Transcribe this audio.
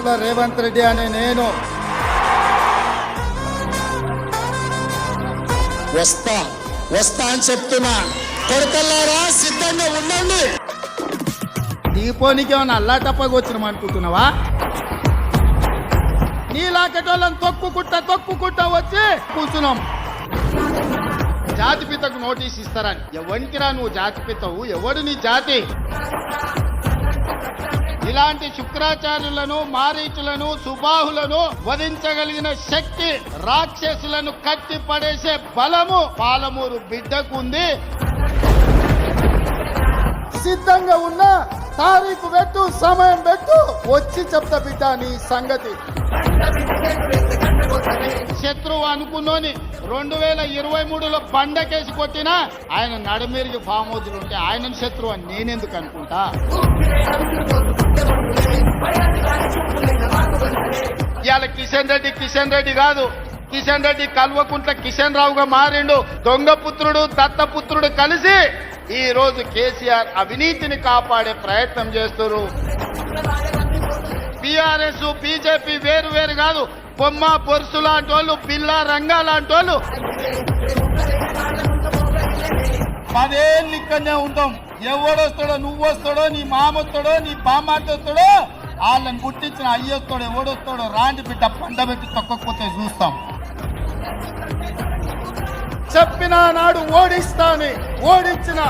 యనుమల రేవంత్ రెడ్డి అనే నేను. వస్తా వస్తా అని చెప్తున్నా. కొడుకల్లారా సిద్ధంగా ఉండండి. దీపోనికి ఏమైనా అల్లాటప్పగా వచ్చినాం అనుకుంటున్నావా నీలాకటోళ్ళని తొక్కుకుంటా తొక్కుకుంటా వచ్చి కూర్చున్నాం. జాతిపితకు నోటీస్ ఇస్తారని. ఎవరికిరా నువ్వు జాతిపితవు ఎవడు నీ జాతి? ఇలాంటి శుక్రాచార్యులను మారీచులను సుబాహులను వధించగలిగిన శక్తి రాక్షసులను కట్టి పడేసే బలము పాలమూరు బిడ్డకు ఉంది సిద్ధంగా ఉన్న తారీఖు పెట్టు సమయం పెట్టు వచ్చి చెప్తా బిడ్డ నీ సంగతి. శత్రువు అనుకున్నోని రెండు వేల ఇరవై మూడులో బండకేసి కొట్టినా ఆయన నడమిరిగి ఫామ్ హౌజులు ఉంటే ఆయన శత్రువు అని నేనెందుకు అనుకుంటా? ఇవాళ కిషన్ రెడ్డి కిషన్ రెడ్డి కాదు. కిషన్ రెడ్డి కల్వకుంట్ల కిషన్ రావుగా మారిండు. దొంగ పుత్రుడు దత్తపుత్రుడు కలిసి ఈ రోజు కేసీఆర్ అవినీతిని కాపాడే ప్రయత్నం చేస్తున్నారు. బీఆర్ఎస్ బీజేపీ వేరు వేరు కాదు. బొమ్మ పొరుసు లాంటి వాళ్ళు పిల్ల రంగా లాంటి వాళ్ళు పదేళ్ళు ఇక్కడనే ఉంటాం ఎవడొస్తాడో నువ్వు వస్తాడో నీ మామ వస్తాడో నీ బామ్మార్త వస్తాడో వాళ్ళని పుట్టించిన అయ్యొస్తాడో ఎవడొస్తాడో రాండి బిడ్డ పండబెట్టి తొక్కకపోతే చూస్తాం. చెప్పిన నాడు ఓడిస్తాని ఓడించిన.